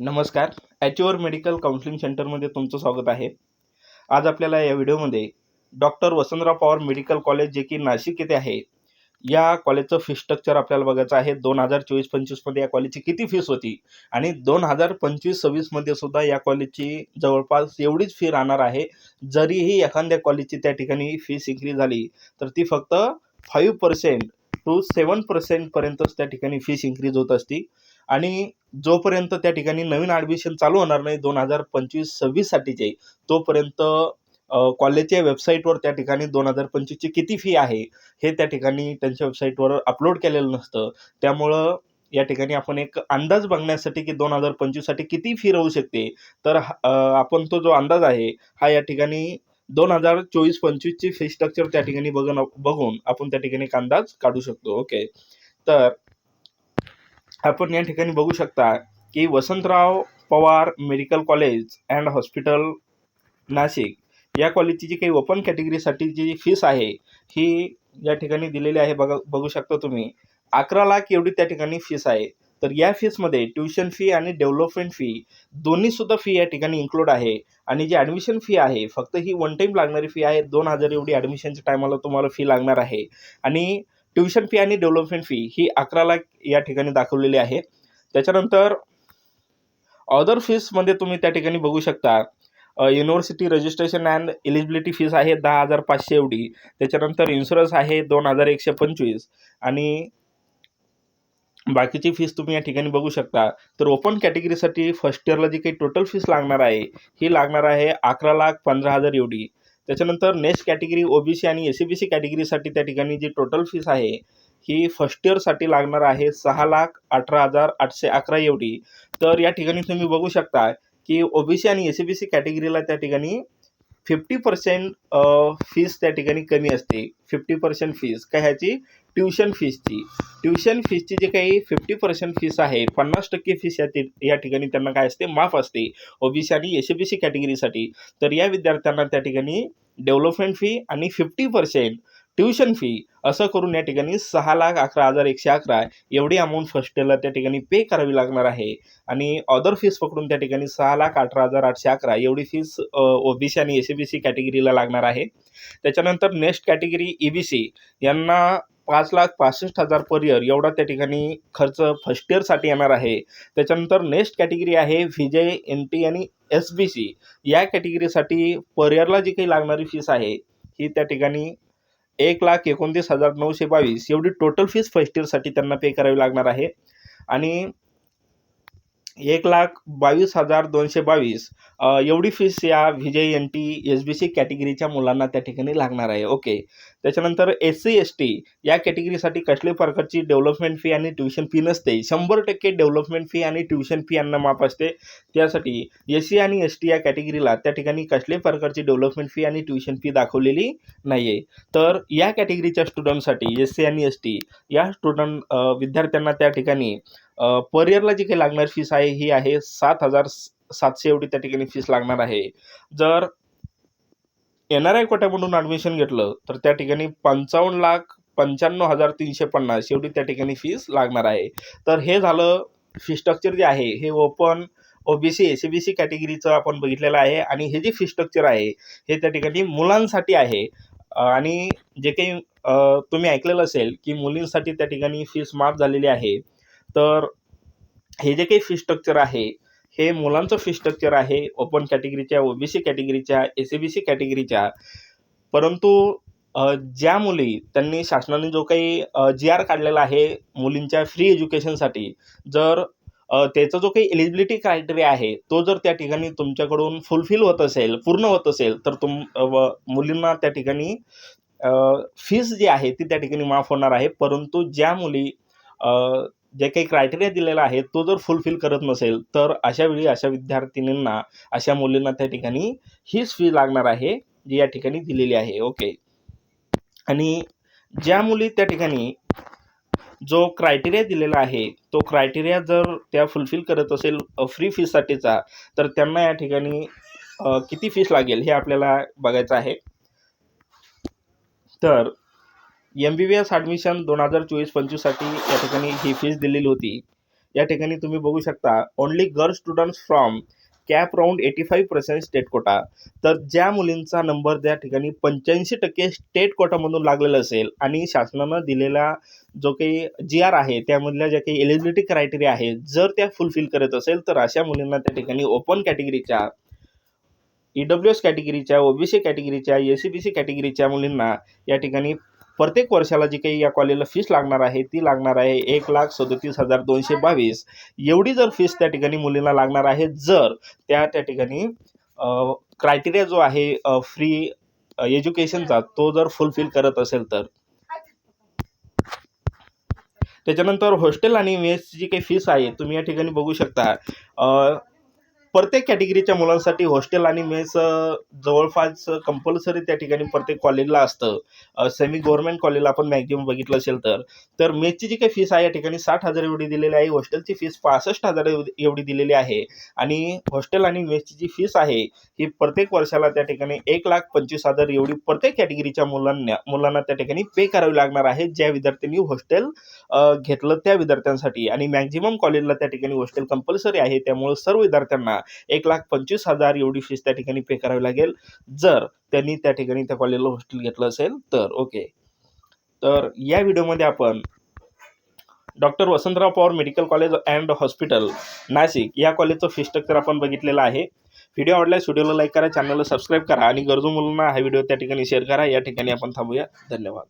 नमस्कार. ॲच्युअर medical counselling सेंटरमध्ये तुमचं स्वागत आहे. आज आपल्याला या व्हिडिओमध्ये doctor Vasantrao Pawar medical college जे की नाशिक येथे आहे. या कॉलेजचं फी स्ट्रक्चर आपल्याला बघायचं आहे. दोन हजार चोवीस पंचवीसमध्ये या कॉलेजची किती फीस होती? आणि दोन हजार पंचवीस सव्वीसमध्ये सुद्धा या कॉलेजची जवळपास एवढीच फी राहणार आहे. जरीही एखाद्या कॉलेजची त्या ठिकाणी फीस इन्क्रीज झाली तर ती फक्त फाईव्ह पर्सेंट टू सेवन पर्सेंटपर्यंतच त्या ठिकाणी फीस इन्क्रीज होत असती. आणि जोपर्यंत त्या ठिकाणी नवीन ॲडमिशन चालू होणार नाही दोन हजार पंचवीस सव्वीससाठीचे तोपर्यंत कॉलेजच्या वेबसाईटवर त्या ठिकाणी दोन हजार पंचवीसची किती फी आहे हे त्या ठिकाणी त्यांच्या वेबसाईटवर अपलोड केलेलं नसतं. त्यामुळं या ठिकाणी आपण एक अंदाज बघण्यासाठी की दोन हजार पंचवीससाठी किती फी राहू शकते. तर आपण तो जो अंदाज आहे हा या ठिकाणी दोन हजार चोवीस पंचवीसची फी स्ट्रक्चर त्या ठिकाणी बघून बघून आपण त्या ठिकाणी एक अंदाज काढू शकतो. ओके. तर आपण या ठिकाणी बघू शकता की Vasantrao Pawar medical college and hospital Nashik या कॉलेजची जी काही ओपन कॅटेगरीसाठीची जी फीस आहे ही या ठिकाणी दिलेली आहे बघा बघू शकता तुम्ही. अकरा लाख एवढी त्या ठिकाणी फीस आहे. तर या फीसमध्ये ट्युशन फी आणि डेव्हलपमेंट फी दोन्हीसुद्धा फी या ठिकाणी इन्क्लूड आहे. आणि जी ॲडमिशन फी आहे फक्त ही वन टाईम लागणारी फी आहे. दोन हजार एवढी ॲडमिशनच्या टायमाला तुम्हाला फी लागणार आहे. आणि ट्युशन फी आणि डेव्हलपमेंट फी ही अकरा लाख या ठिकाणी दाखवलेली आहे. त्याच्यानंतर अदर फीसमध्ये तुम्ही त्या ठिकाणी बघू शकता. University registration and eligibility fees आहे दहा हजार पाचशे एवढी. त्याच्यानंतर इन्शुरन्स आहे दोन हजार एकशे पंचवीस. आणि बाकीची फीस तुम्ही या ठिकाणी बघू शकता. तर ओपन कॅटेगरीसाठी फर्स्ट इयरला जी काही टोटल फीस लागणार आहे ही लागणार आहे अकरा लाख पंधरा हजार एवढी. त्याच्यानंतर नेक्स्ट कॅटेगरी ओबीसी आणि एस सी बी सी कॅटेगरीसाठी त्या ठिकाणी जी टोटल फीस आहे ही फर्स्ट इयरसाठी लागणार आहे सहा लाख अठरा हजार आठशे अकरा एवढी. तर या ठिकाणी तुम्ही बघू शकता की ओबीसी आणि एस सी बी सी कॅटेगरीला त्या ठिकाणी फिफ्टी पर्सेंट फीस त्या ठिकाणी कमी असते. फिफ्टी पर्सेंट फीस काय ह्याची? ट्युशन फीसची ट्युशन फीसची जी काही फिफ्टी पर्सेंट फीस आहे पन्नास टक्के फीस या ति- या ठिकाणी त्यांना काय असते? माफ असते. ओबीसी आणि एस बी सी कॅटेगरीसाठी तर या विद्यार्थ्यांना त्या ठिकाणी डेव्हलपमेंट फी आणि फिफ्टी पर्सेंट ट्युशन फी असं करून या ठिकाणी सहा लाख अकरा हजार एकशे अकरा एवढी अमाऊंट फर्स्ट इयरला त्या ठिकाणी पे करावी लागणार आहे. आणि अदर फीस पकडून त्या ठिकाणी सहा लाख अठरा हजार आठशे अकरा एवढी फीस ओबीसी आणि एस बी सी कॅटेगरीला लागणार आहे. त्याच्यानंतर next category E B C यांना पाच लाख पासष्ट हजार पर इयर एवढा त्या ठिकाणी खर्च फर्स्ट इयरसाठी येणार आहे. त्याच्यानंतर नेक्स्ट कॅटेगरी आहे विजय एन टी आणि एस बी सी या कॅटेगरीसाठी पर इयरला जी काही लागणारी फीस आहे ही त्या ठिकाणी एक लाख एकोणतीस हजार नऊशे बावीस. एवढी टोटल फीस फर्स्ट इयरसाठी त्यांना पे करावी लागणार आहे. आणि एक लाख बावीस हजार दोनशे बावीस. एवढी फीस या V N T S B C कॅटेगरीच्या मुलांना त्या ठिकाणी लागणार आहे. ओके त्याच्यानंतर एस सी एस टी या कॅटेगरीसाठी कसल्याही प्रकारची डेव्हलपमेंट फी आणि ट्युशन फी नसते. शंभर टक्के डेव्हलपमेंट फी आणि ट्युशन फी यांना माफ असते. त्यासाठी एस सी आणि एस टी या कॅटेगरीला त्या ठिकाणी कसल्याही प्रकारची डेव्हलपमेंट फी आणि ट्युशन फी दाखवलेली नाही आहे तर या कॅटेगरीच्या स्टुडंटसाठी एस सी आणि एस टी या स्टुडंट विद्यार्थ्यांना त्या ठिकाणी पर इयरला जी काही लागणारी फीस आहे ही आहे सात हजार सातशे एवढी त्या ठिकाणी फीस लागणार आहे. जर एन आर आय कोट्यामधून ॲडमिशन घेतलं तर त्या ठिकाणी पंचावन्न लाख पंच्याण्णव हजार तीनशे पन्नास एवढी त्या ठिकाणी फीस लागणार आहे. तर हे झालं फी स्ट्रक्चर जे आहे हे open O B C S B C कॅटेगरीचं आपण बघितलेलं आहे आणि हे जे फी स्ट्रक्चर आहे हे त्या ठिकाणी मुलांसाठी आहे. आणि जे काही तुम्ही ऐकलेलं असेल की मुलींसाठी त्या ठिकाणी फीस माफ झालेली आहे. तर हे जे काही फी स्ट्रक्चर आहे हे मुलांचं फी स्ट्रक्चर आहे ओपन कॅटेगरीच्या ओ बी सी कॅटेगरीच्या एस सी बी सी कॅटेगरीच्या परंतु ज्या मुली त्यांनी शासनाने जो काही जी आर काढलेला आहे मुलींच्या फ्री एज्युकेशनसाठी जर त्याचा जो काही एलिजिबिलिटी क्रायटेरिया आहे तो जर त्या ठिकाणी तुमच्याकडून फुलफिल होत असेल पूर्ण होत असेल तर तुम व मुलींना त्या ठिकाणी फीस जी आहे ती त्या ठिकाणी माफ होणार आहे. परंतु ज्या मुली जे काही क्रायटेरिया दिलेला आहे तो जर फुलफिल करत नसेल तर अशा वेळी अशा विद्यार्थिनींना अशा मुलींना त्या ठिकाणी हीच फी लागणार आहे जी या ठिकाणी दिलेली आहे. ओके आणि ज्या मुली त्या ठिकाणी जो क्रायटेरिया दिलेला आहे तो क्रायटेरिया जर त्या फुलफिल करत असेल फ्री फीससाठीचा तर त्यांना या ठिकाणी किती फीस लागेल हे आपल्याला बघायचं आहे. तर M B B S admission दोन हजार चोवीस पंचवीससाठी या ठिकाणी ही फीस दिलेली होती. या ठिकाणी तुम्ही बघू शकता only girl students from CAP round eighty five percent state quota तर ज्या मुलींचा नंबर त्या ठिकाणी पंच्याऐंशी टक्के स्टेट कोटामधून लागलेला असेल आणि शासनानं दिलेला जो काही जी आर आहे त्यामधल्या ज्या काही एलिजिबिलिटी क्रायटेरिया आहे जर त्या फुलफिल करत असेल तर अशा मुलींना त्या ठिकाणी ओपन कॅटेगरीच्या ई डब्ल्यू एस कॅटेगरीच्या ओबीसी कॅटेगरीच्या ए सी बी सी कॅटेगरीच्या मुलींना या ठिकाणी प्रत्येक वर्षाला जी काही या कॉलेजला फीस लागणार आहे ती लागणार आहे एक लाख सदतीस हजार दोनशे बावीस. एवढी जर फीस त्या ठिकाणी मुलींना लागणार आहे जर त्या त्या ठिकाणी क्रायटेरिया जो आहे फ्री एज्युकेशनचा तो जर फुलफिल करत असेल तर. त्याच्यानंतर हॉस्टेल आणि मेसची जी काही फीस आहे तुम्ही या ठिकाणी बघू शकता. प्रत्येक कॅटेगरीच्या मुलांसाठी हॉस्टेल आणि मेस जवळपास कंपल्सरी त्या ठिकाणी प्रत्येक कॉलेजला असतं. सेमी गव्हर्नमेंट कॉलेजला आपण मॅक्झिमम बघितलं असेल तर. तर मेसची जी काही फीस आहे या ठिकाणी साठ हजार एवढी दिलेली आहे. हॉस्टेलची फीस पासष्ट हजार एवढी एवढी दिलेली आहे. आणि हॉस्टेल आणि मेसची जी फीस आहे ही प्रत्येक वर्षाला त्या ठिकाणी एक लाख पंचवीस हजार एवढी प्रत्येक कॅटेगरीच्या मुलांना मुलांना त्या ठिकाणी पे करावी लागणार आहे. ज्या विद्यार्थ्यांनी हॉस्टेल घेतलं त्या विद्यार्थ्यांसाठी. आणि मॅक्झिमम कॉलेजला त्या ठिकाणी हॉस्टेल कंपल्सरी आहे. त्यामुळे सर्व विद्यार्थ्यांना एक लाख पंचवीस हजार एवढी फीस त्या ठिकाणी पे करावी लागेल. जर त्यांनी त्या ठिकाणी त्या कॉलेजला हॉस्टेल घेतलं असेल तर ओके तर या व्हिडिओमध्ये आपण doctor Vasantrao Pawar medical college and hospital Nashik या कॉलेजचं फी स्ट्रक्चर आपण बघितलेलं आहे. व्हिडिओ आवडल्यास व्हिडिओला लाईक करा चॅनलला सबस्क्राईब करा आणि गरजू मुलांना हा व्हिडिओ त्या ठिकाणी शेअर करा. या ठिकाणी आपण थांबूया. धन्यवाद.